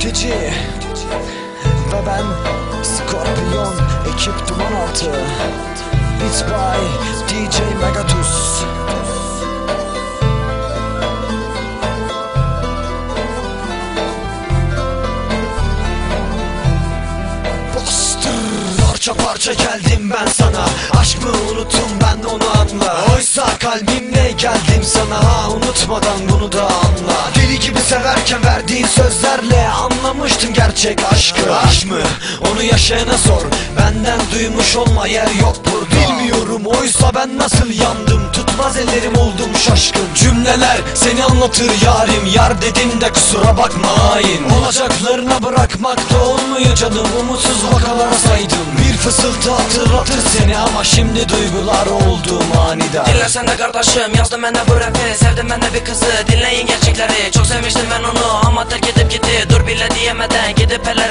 Köfteci Ve ben Scorpion Ekip Duman Altı. Beats by DJ Megatus. Parça parça geldim ben sana. Aşk mı unuttum ben onu anla Oysa kalbimle gerçek aşkı Aşk mı? Onu yaşayana sor. Benden duymuş olma yer yok burada. Bilmiyorum oysa ben nasıl yandım? Tutmaz ellerim oldum şaşkın. Cümleler seni anlatır yarim. Yar dedin de kusura bakma hain. Olacaklarına bırakmak da olmuyor canım. Umutsuz vakalara saydım. Bir fısıltı hatırlatır seni Ama şimdi duygular oldu manidar. Dinle sen de kardeşim yazdım ben de bu rapi. Sevdim ben de bir kızı. Dinleyin gerçekleri. Çok sevmiştim ben onu ama terk edip gitti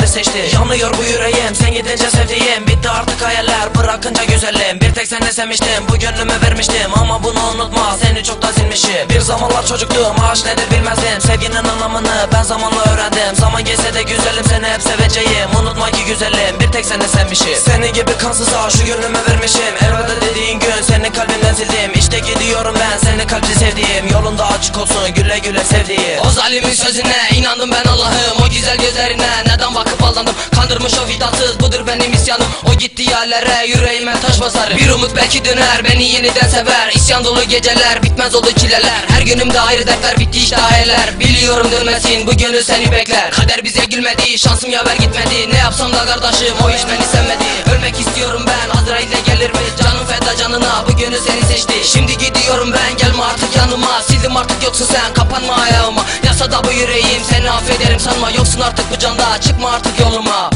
seçti. Yanıyor bu yüreğim sen gidince sevdiğim. Bitti artık hayaller bırakınca güzelim Bir tek seni sevmiştim bu gönlümü vermiştim. Ama bunu unutma seni çoktan silmişim. Bir zamanlar çocuktum aşk nedir bilmezdim. Sevginin anlamını ben zamanla öğrendim. Zaman geçse de güzelim seni hep seveceğim. Unutma ki güzelim bir tek seni sevmişim. Seni gibi kansıza şu gönlümü vermişim. Elveda dediğin gün seni kalbimden sildim. İşte gidiyorum ben seni kalpli sevdiğim. Yolunda açık olsun güle güle sevdiğim. O zalimin sözüne inandım ben Allah'ım. O güzel gözlerine neden bakıp aldandım Kandırmış o vicdansız budur benim isyanım. O gitti yerlere yüreğime taş basar Bir umut belki döner beni yeniden sever. İsyan dolu geceler bitmez oldu çileler. Her günümde ayrı dertler bitti işte hayaller. Biliyorum dönmesin bu gönül seni bekler. Kader bize gülmedi şansım yaver gitmedi. Ne yapsam da kardeşim o iş beni sevmedi. Ölmek istiyorum ben Azrail'de gelir mi? Canım feda canına bu gönül seni seçti. Şimdi gidiyorum ben gelme artık yanıma. Sildim artık yoksun sen kapanma ayağıma. Yasa da bu yüreğim seni affederim sanma. Yoksun artık bu canda çıkma artık yoluma